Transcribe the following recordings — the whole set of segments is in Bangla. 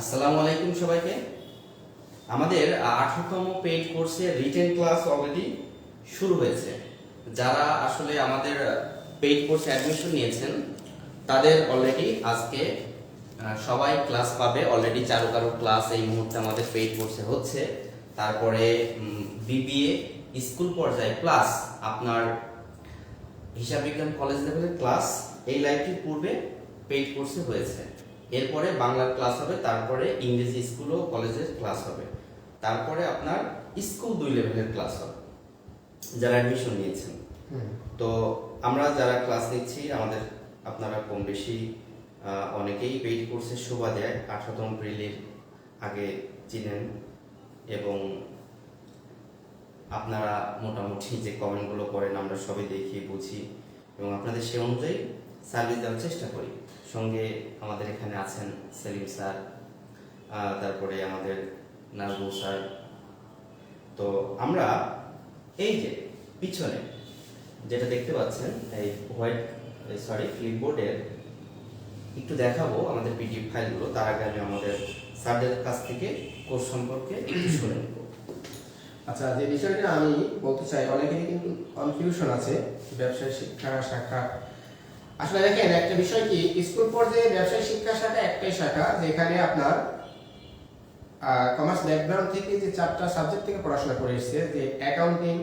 আসসালামু আলাইকুম সবাইকে। আমাদের আঠারোতম পেইড কোর্সে রিটেন ক্লাস অলরেডি শুরু হয়েছে। যারা আসলে আমাদের পেইড কোর্সে অ্যাডমিশন নিয়েছেন, তাদের অলরেডি আজকে সবাই ক্লাস পাবে। অলরেডি চারো কারও ক্লাস এই মুহূর্তে আমাদের পেইড কোর্সে হচ্ছে। তারপরে বিবিএ স্কুল পর্যায়ে প্লাস আপনার হিসাব বিজ্ঞান কলেজ লেভেলের ক্লাস এই লাইফটির পূর্বে পেইড কোর্সে হয়েছে। এরপরে বাংলার ক্লাস হবে তারপরে ইংরেজি স্কুল ও কলেজের ক্লাস হবে। তারপরে আপনার স্কুল দুই লেভেলের ক্লাস হবে যারা অ্যাডমিশন নিয়েছেন। তো আমরা যারা ক্লাস নিচ্ছি আমাদের আপনারা কম বেশি অনেকেই পেইড কোর্সের শোভা দেয়। আঠারোতম এপ্রিলের আগে চিনেন এবং আপনারা মোটামুটি যে কমেন্টগুলো করেন আমরা সবই দেখি বুঝি এবং আপনাদের সে অনুযায়ী সার্ভিস দেওয়ার চেষ্টা করি। সঙ্গে আমাদের এখানে আছেন সেলিম স্যার তারপরে আমাদের নাজবু স্যার। তো আমরা এই যে পিছনে যেটা দেখতে পাচ্ছেন, এই হোয়াইট সরি ফ্লিপবোর্ডের একটু দেখাবো আমাদের পিডিএফ ফাইলগুলো, তার আগে আমি আমাদের স্যারদের কাছ থেকে কোর্স সম্পর্কে শুনে নেব। আচ্ছা যে বিষয়টা আমি বলতে চাই, অনেকেরই কিন্তু কনফিউশন আছে, ব্যবসায় শিক্ষা, শাখা আসলে দেখেন, একটা বিষয় কি, স্কুল পর্যায়ে ব্যবসায় শিক্ষা শাখা একটাই শাখা, যেখানে আপনার কমার্স ব্যাকগ্রাউন্ড থেকে যে চারটা সাবজেক্ট থেকে পড়াশোনা করে এসেছে, যে অ্যাকাউন্টিং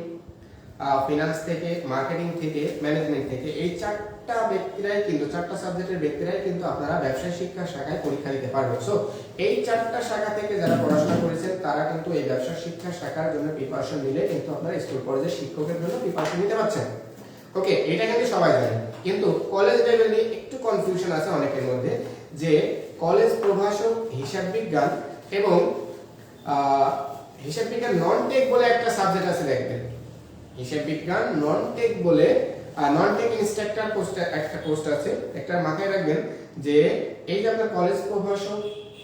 ফিনান্স থেকে মার্কেটিং থেকে ম্যানেজমেন্ট থেকে, এই চারটা ব্যক্তিরাই কিন্তু, চারটা সাবজেক্টের ব্যক্তিরাই কিন্তু আপনারা ব্যবসায় শিক্ষা শাখায় পরীক্ষা দিতে পারবেন। সো এই চারটা শাখা থেকে যারা পড়াশোনা করেছেন, তারা কিন্তু এই ব্যবসা শিক্ষা শাখার জন্য প্রিপারেশন নিলে কিন্তু আপনারা স্কুল পর্যায়ে শিক্ষকের জন্য প্রিপারেশন নিতে পারছেন। ওকে এটা কিন্তু সবাই জানে। কিন্তু কলেজ লেভেলে একটু কনফিউশন আছে অনেকের মধ্যে, যে কলেজ প্রভাষক, হিসাব বিজ্ঞান এবং হিসাব বিজ্ঞান নন টেক বলে একটা সাবজেক্ট আছে দেখবেন। হিসাব বিজ্ঞান নন টেক বলে নন টেক ইনস্ট্রাক্টর পোস্ট একটা পোস্ট আছে, একটা মাথায় রাখবেন যে এই যে আপনার কলেজ প্রভাষক,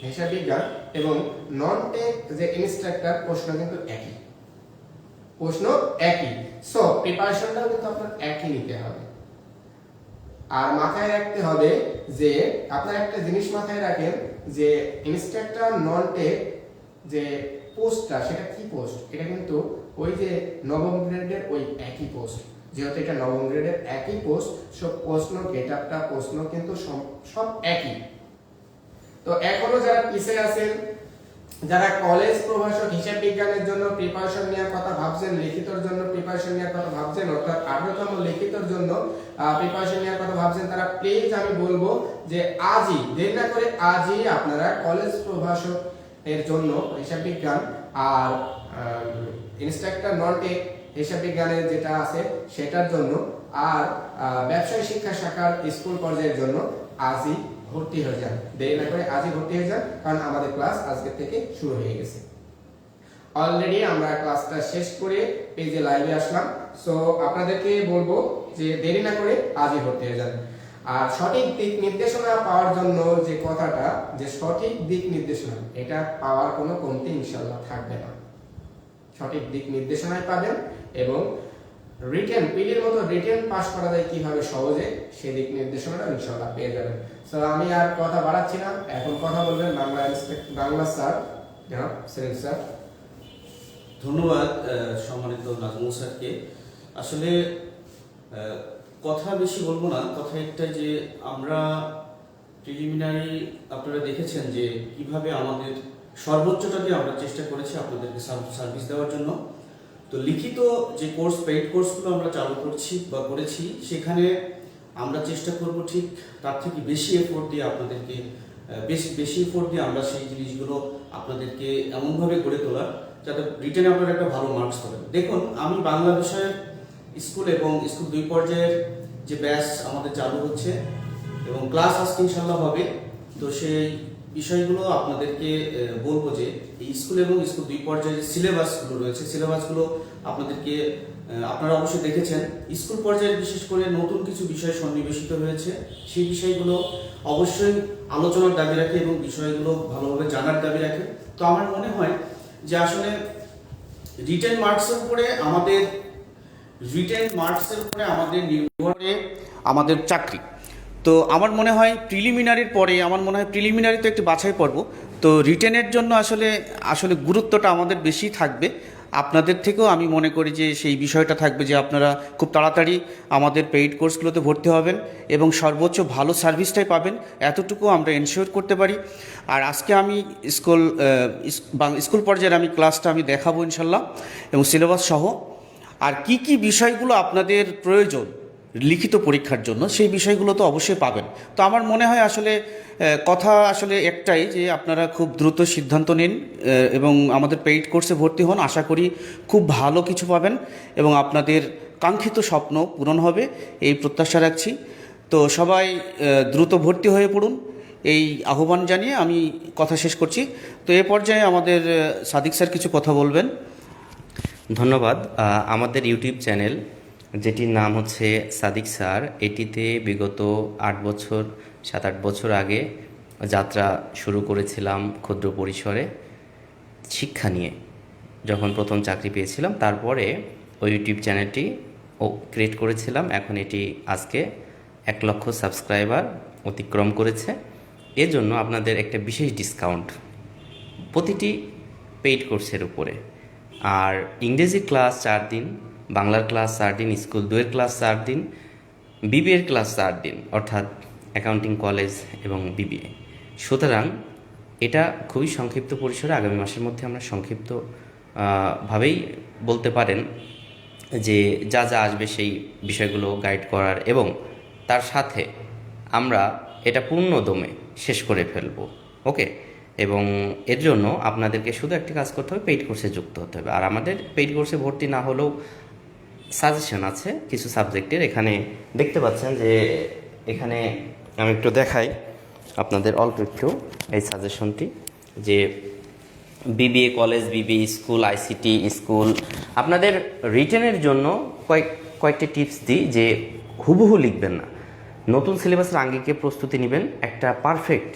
হিসাব বিজ্ঞান এবং নন টেক যে ইনস্ট্রাক্টর প্রশ্ন কিন্তু একই। প্রশ্ন একই। সো প্রিপারেশনটাও কিন্তু আপনার একই নিতে হবে। আর মাথায় রাখতে হবে যে, আপনার একটা জিনিস মাথায় রাখেন যে ইনস্ট্রাক্টর নন টেক যে পোস্টটা, সেটা কি পোস্ট? এটা কিন্তু ওই যে নবম গ্রেডের ওই একই পোস্ট। যেহেতু এটা নবম গ্রেডের একই পোস্ট, সব প্রশ্ন গেট আপটা প্রশ্ন কিন্তু সব- একই। তো এখনও যারা পিছিয়ে আছেন যারা কলেজ প্রভাষক, হিসাব বিজ্ঞানের জন্য প্রিপারেশন নেওয়ার কথা ভাবছেন, লিখিতর জন্য প্রিপারেশন নেওয়ার কথা ভাবছেন, অর্থাৎ আঠারোতম লিখিতর জন্য প্রিপারেশন নেওয়ার কথা ভাবছেন, তারা প্লিজ আমি বলব যে আজই, দেরি না করে আজই আপনারা কলেজ প্রভাষক এর জন্য হিসাব বিজ্ঞান আর ইনস্ট্রাক্টর নন টেক হিসাব বিজ্ঞানের যেটা আছে সেটার জন্য আর ব্যবসায় শিক্ষা শাখার স্কুল পর্যায়ের জন্য আজই ভর্তি হয়ে যান। দেরি না করে আজই ভর্তি হয়ে যান, কারণ আমাদের ক্লাস আজকে থেকে শুরু হয়ে গেছে। অলরেডি আমরা ক্লাসটা শেষ করে পেজে লাইভে আসলাম। সো আপনাদেরকে বলব যে দেরি না করে আজই ভর্তি হয়ে যান। আর সঠিক দিক নির্দেশনা পাওয়ার জন্য যে কথাটা, যে সঠিক দিক নির্দেশনা, এটা পাওয়ার কোনো কমতি ইনশাল্লাহ থাকবে না। সঠিক দিক নির্দেশনায় পাবেন এবং রিটেন পিডির মতো রিটেন পাস করা যায় কীভাবে সহজে? সেই দিক নির্দেশনাটা ইনশাল্লাহ পেয়ে যাবেন। সো আমি আর কথা বাড়াচ্ছি না। এখন কথা বলবেন বাংলা বাংলা স্যার জনাব সেলিম স্যার ধন্যবাদ সম্মানিত নাজমুল স্যারকে। আসলে কথা বেশি বলব না। কথা একটা যে, আমরা প্রিলিমিনারি আপনারা দেখেছেন যে, কীভাবে আমাদের সর্বোচ্চটাকে আমরা চেষ্টা করেছি আপনাদেরকে সার্ভিস দেওয়ার জন্য। তো লিখিত যে কোর্স পেইড কোর্সগুলো আমরা চালু করছি বা করেছি, সেখানে আমরা চেষ্টা করব ঠিক তার থেকে বেশি এফোর্ট দিয়ে আপনাদেরকে বেশি বেশি এফোর্ট দিয়ে আমরা সেই জিনিসগুলো আপনাদেরকে এমনভাবে গড়ে তোলার, যাতে রিটেনে আপনার একটা ভালো মার্কস পাবেন। দেখুন, আমি বাংলা বিষয়ের স্কুল এবং স্কুল দুই পর্যায়ের যে ব্যাচ আমাদের চালু হচ্ছে এবং ক্লাস আজকে ইনশাল্লাহ হবে, তো সেই বিষয়গুলো আপনাদেরকে বলব যে এই স্কুল এবং স্কুল দুই পর্যায়ের সিলেবাসগুলো রয়েছে। সিলেবাসগুলো আপনাদেরকে আপনারা অবশ্যই দেখেছেন। স্কুল পর্যায়ে বিশেষ করে নতুন কিছু বিষয় সন্নিবেশিত হয়েছে। সেই বিষয়গুলো অবশ্যই আলোচনার দাবি রাখে এবং বিষয়গুলো ভালোভাবে জানার দাবি রাখে। তো আমার মনে হয় যে আসলে রিটেন মার্কসের উপরে আমাদের, রিটেন মার্কসের উপরে আমাদের নির্ভরে আমাদের চাকরি। তো আমার মনে হয় প্রিলিমিনারির পরে, আমার মনে হয় প্রিলিমিনারি তো একটি বাছাই পর্ব, তো রিটেনের জন্য আসলে আসলে গুরুত্বটা আমাদের বেশি থাকবে। আপনাদের থেকেও আমি মনে করি যে সেই বিষয়টা থাকবে যে আপনারা খুব তাড়াতাড়ি আমাদের পেইড কোর্সগুলোতে ভর্তি হবেন এবং সর্বোচ্চ ভালো সার্ভিসটাই পাবেন এতটুকু আমরা এনশিওর করতে পারি। আর আজকে আমি স্কুল স্কুল পর্যায়ের আমি ক্লাসটা আমি দেখাবো ইনশাল্লাহ এবং সিলেবাস সহ। আর কি কি বিষয়গুলো আপনাদের প্রয়োজন লিখিত পরীক্ষার জন্য, সেই বিষয়গুলো তো অবশ্যই পাবেন। তো আমার মনে হয় আসলে কথা আসলে একটাই যে আপনারা খুব দ্রুত সিদ্ধান্ত নিন এবং আমাদের পেইড কোর্সে ভর্তি হন। আশা করি খুব ভালো কিছু পাবেন, এবং আপনাদের কাঙ্ক্ষিত স্বপ্ন পূরণ হবে, এই প্রত্যাশা রাখছি। তো সবাই দ্রুত ভর্তি হয়ে পড়ুন, এই আহ্বান জানিয়ে আমি কথা শেষ করছি। তো এ পর্যায়ে আমাদের সাদিক স্যার কিছু কথা বলবেন। ধন্যবাদ। আমাদের ইউটিউব চ্যানেল যেটির নাম হচ্ছে সাদিক স্যার। এটিতে বিগত আট বছর, সাত আট বছর আগে যাত্রা শুরু করেছিলাম ক্ষুদ্র পরিসরে শিক্ষা নিয়ে। যখন প্রথম চাকরি পেয়েছিলাম, তারপরে ওই ইউটিউব চ্যানেলটি ও ক্রিয়েট করেছিলাম। এখন এটি আজকে এক লক্ষ সাবস্ক্রাইবার অতিক্রম করেছে। এজন্য আপনাদের একটা বিশেষ ডিসকাউন্ট প্রতিটি পেইড কোর্সের উপরে। আর ইংরেজি ক্লাস চার দিন বাংলার ক্লাস চার দিন, স্কুল দুয়ের ক্লাস চার দিন, বিবিএর ক্লাস চার দিন, অর্থাৎ অ্যাকাউন্টিং কলেজ এবং বিবিএ। সুতরাং এটা খুবই সংক্ষিপ্ত পরিসরে আগামী মাসের মধ্যে আমরা সংক্ষিপ্ত ভাবেই বলতে পারেন যে যা যা আসবে সেই বিষয়গুলো গাইড করার এবং তার সাথে আমরা এটা পূর্ণ দমে শেষ করে ফেলব, ওকে? এবং এর জন্য আপনাদেরকে শুধু একটি কাজ করতে হবে পেইড কোর্সে যুক্ত হতে হবে। আর আমাদের পেইড কোর্সে ভর্তি না হলেও সাজেশন আছে, কিছু সাবজেক্টের। এখানে দেখতে পাচ্ছেন যে এখানে আমি একটু দেখাই আপনাদের অল্প একটু এই সাজেশনটি যে বিবিএ কলেজ বিবি স্কুল আইসিটি স্কুল আপনাদের রিটেনের জন্য কয়েক, কয়েকটি টিপস দিই যে হুবহু লিখবেন না। নতুন সিলেবাসের আঙ্গিকে প্রস্তুতি নেবেন, একটা পারফেক্ট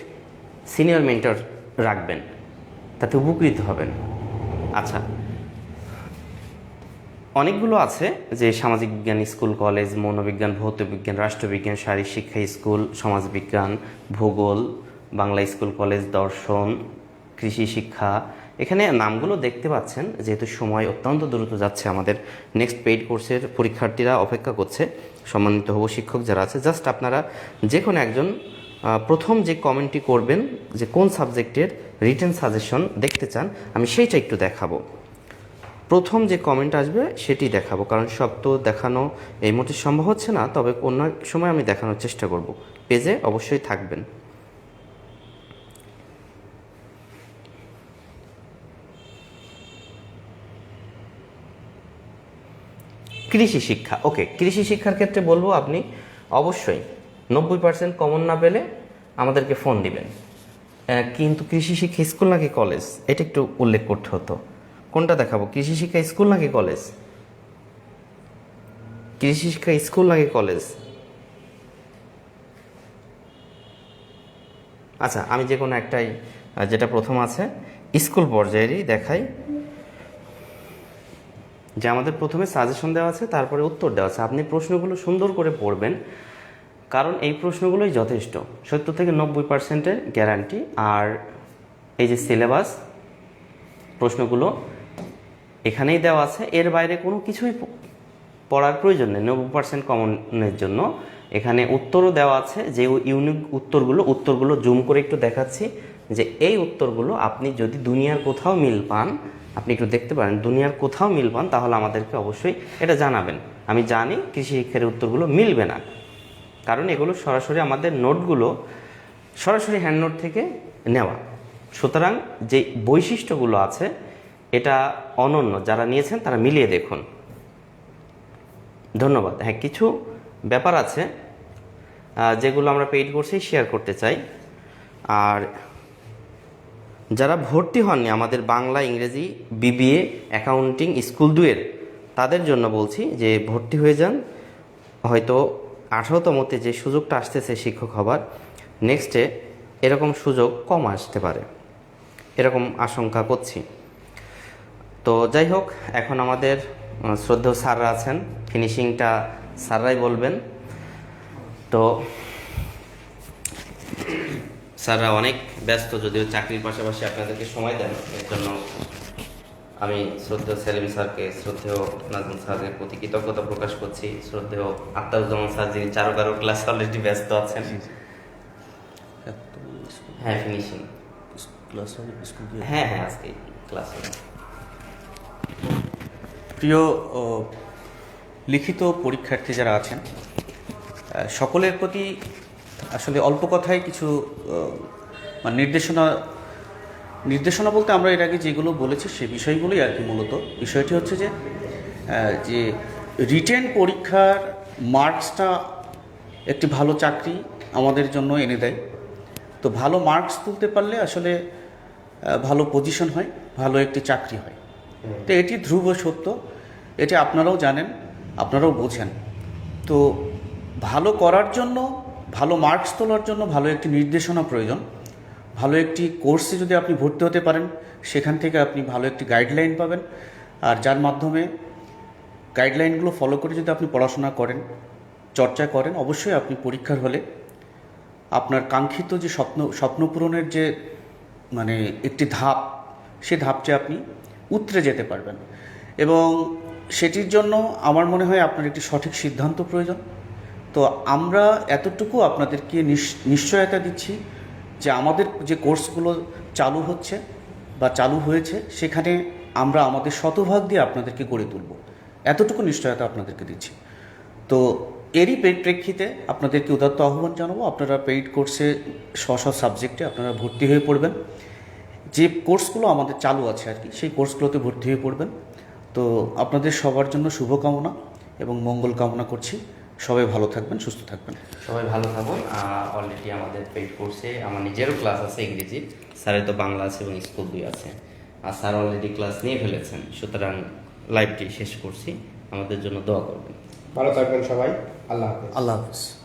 সিনিয়র মেন্টর রাখবেন, তাতে উপকৃত হবেন। আচ্ছা অনেকগুলো আছে যে সামাজিক বিজ্ঞান, স্কুল, কলেজ, মনোবিজ্ঞান ভৌত বিজ্ঞান রাষ্ট্রবিজ্ঞান, শারীরিক শিক্ষা, স্কুল, সমাজবিজ্ঞান, ভূগোল, বাংলা স্কুল, কলেজ, দর্শন, কৃষি শিক্ষা। এখানে নামগুলো দেখতে পাচ্ছেন, যেহেতু সময় অত্যন্ত দ্রুত যাচ্ছে আমাদের। নেক্সট পেইড কোর্সের পরীক্ষার্থীরা অপেক্ষা করছে। সম্মানিত হব শিক্ষক যারা আছে জাস্ট আপনারা যে কোনো একজন প্রথম যে কমেন্টটি করবেন, যে কোন সাবজেক্টের রিটেন সাজেশন দেখতে চান, আমি সেইটা একটু দেখাবো। প্রথম যে কমেন্ট আসবে, সেটি দেখাবো। কারণ সব তো দেখানো এই মুহূর্তে সম্ভব হচ্ছে না, তবে অন্য সময় আমি দেখানোর চেষ্টা করব। পেজে অবশ্যই থাকবেন। কৃষি শিক্ষা। ওকে কৃষি শিক্ষার ক্ষেত্রে বলব আপনি, অবশ্যই নব্বই পার্সেন্ট কমন না পেলে আমাদেরকে ফোন দিবেন। কিন্তু কৃষি শিক্ষা স্কুল নাকি কলেজ এটা একটু উল্লেখ করতে হতো। কোনটা দেখাবো? কৃষি শিক্ষা স্কুল নাকি কলেজ? কৃষি শিক্ষা স্কুল নাকি কলেজ? আচ্ছা আমি যে কোনো একটাই যেটা প্রথম আছে, স্কুল পর্যায়েরই দেখাই। যে আমাদের প্রথমে সাজেশন দেওয়া আছে, তারপরে উত্তর দেওয়া আছে। আপনি প্রশ্নগুলো সুন্দর করে পড়বেন, কারণ এই প্রশ্নগুলোই যথেষ্ট। সত্তর থেকে নব্বই পার্সেন্টের গ্যারান্টি আর এই যে সিলেবাস প্রশ্নগুলো এখানেই দেওয়া আছে। এর বাইরে কোনো কিছুই পড়ার প্রয়োজন নেই। নব্বই পার্সেন্ট কমনের জন্য এখানে উত্তরও দেওয়া আছে যে ইউনিক উত্তরগুলো উত্তরগুলো জুম করে একটু দেখাচ্ছি যে এই উত্তরগুলো আপনি যদি দুনিয়ার কোথাও মিল পান, আপনি একটু দেখতে পারেন, দুনিয়ার কোথাও মিল পান, তাহলে আমাদেরকে অবশ্যই এটা জানাবেন। আমি জানি কৃষি শিক্ষার উত্তরগুলো মিলবে না। কারণ এগুলো সরাসরি আমাদের নোটগুলো সরাসরি হ্যান্ড নোট থেকে নেওয়া। সুতরাং যে বৈশিষ্ট্যগুলো আছে এটা অনন্য, যারা নিয়েছেন তারা মিলিয়ে দেখুন। ধন্যবাদ। হ্যাঁ কিছু ব্যাপার আছে যেগুলো আমরা পেইড কোর্সেই শেয়ার করতে চাই। আর যারা ভর্তি হননি, আমাদের বাংলা, ইংরেজি বিবিএ অ্যাকাউন্টিং স্কুল দুয়ের, তাদের জন্য বলছি যে ভর্তি হয়ে যান। হয়তো আঠারোতমতে যে সুযোগটা আসতেছে শিক্ষক হবার নেক্সটে এরকম সুযোগ কম আসতে পারে। এরকম আশঙ্কা করছি। তো যাই হোক এখন আমাদের শ্রদ্ধেয় স্যাররা আছেন। ফিনিশিংটা স্যাররাই বলবেন। তো স্যাররা অনেক ব্যস্ত যদিও চাকরির পাশাপাশি আপনাদেরকে সময় দেন এর জন্য আমি শ্রদ্ধেয় সেলিম স্যারকে শ্রদ্ধেয় নাজমুল স্যারের প্রতি কৃতজ্ঞতা প্রকাশ করছি। শ্রদ্ধেয় আক্তারুজ্জামান স্যার যিনি চারো কারও ক্লাস অলরেডি ব্যস্ত আছেন। হ্যাঁ ফিনিশিং ক্লাস স্কুল হ্যাঁ হ্যাঁ আজকে ক্লাস হবে প্রিয় লিখিত পরীক্ষার্থী যারা আছেন সকলের প্রতি আসলে অল্প কথায় কিছু মানে নির্দেশনা নির্দেশনা বলতে আমরা এর আগে যেগুলো বলেছি সে বিষয়গুলোই আর কি মূলত। বিষয়টি হচ্ছে যে যে রিটেন পরীক্ষার মার্কসটা একটি ভালো চাকরি আমাদের জন্য এনে দেয়। তো ভালো মার্কস তুলতে পারলে আসলে ভালো পজিশন হয়, ভালো একটি চাকরি হয়। তো এটি ধ্রুব সত্য, এটি আপনারাও জানেন, আপনারাও বোঝেন। তো ভালো করার জন্য, ভালো মার্কস তোলার জন্য ভালো একটি নির্দেশনা প্রয়োজন। ভালো একটি কোর্সে যদি আপনি ভর্তি হতে পারেন, সেখান থেকে আপনি ভালো একটি গাইডলাইন পাবেন। আর যার মাধ্যমে গাইডলাইনগুলো ফলো করে যদি আপনি পড়াশোনা করেন, চর্চা করেন, অবশ্যই আপনি পরীক্ষার হলে আপনার কাঙ্ক্ষিত যে স্বপ্ন স্বপ্ন পূরণের যে মানে একটি ধাপ, সে ধাপটি আপনি উতরে যেতে পারবেন। এবং সেটির জন্য আমার মনে হয় আপনার একটি সঠিক সিদ্ধান্ত প্রয়োজন। তো আমরা এতটুকু আপনাদেরকে নিশ- নিশ্চয়তা দিচ্ছি যে আমাদের যে কোর্সগুলো চালু হচ্ছে বা চালু হয়েছে, সেখানে আমরা আমাদের শতভাগ দিয়ে আপনাদেরকে গড়ে তুলব। এতটুকু নিশ্চয়তা আপনাদেরকে দিচ্ছি। তো এরই প্রেক্ষিতে আপনাদেরকে উদাত্ত আহ্বান জানাব। আপনারা পেইড কোর্সে স্ব স্ব সাবজেক্টে আপনারা ভর্তি হয়ে পড়বেন। যে কোর্সগুলো আমাদের চালু আছে আর কি সেই কোর্সগুলোতে ভর্তি হয়ে পড়বেন। তো আপনাদের সবার জন্য শুভকামনা এবং মঙ্গল কামনা করছি। সবাই ভালো থাকবেন সুস্থ থাকবেন। সবাই ভালো থাকুন। অলরেডি আমাদের পেইড কোর্সে আমার নিজেরও ক্লাস আছে ইংরেজি। স্যারের তো বাংলা আছে এবং স্কুল দুই আছে। আর স্যার অলরেডি ক্লাস নিয়ে ফেলেছেন। সুতরাং লাইভটি শেষ করছি। আমাদের জন্য দোয়া করবেন। ভালো থাকবেন সবাই। আল্লাহ হাফেজ। আল্লাহ হাফিজ।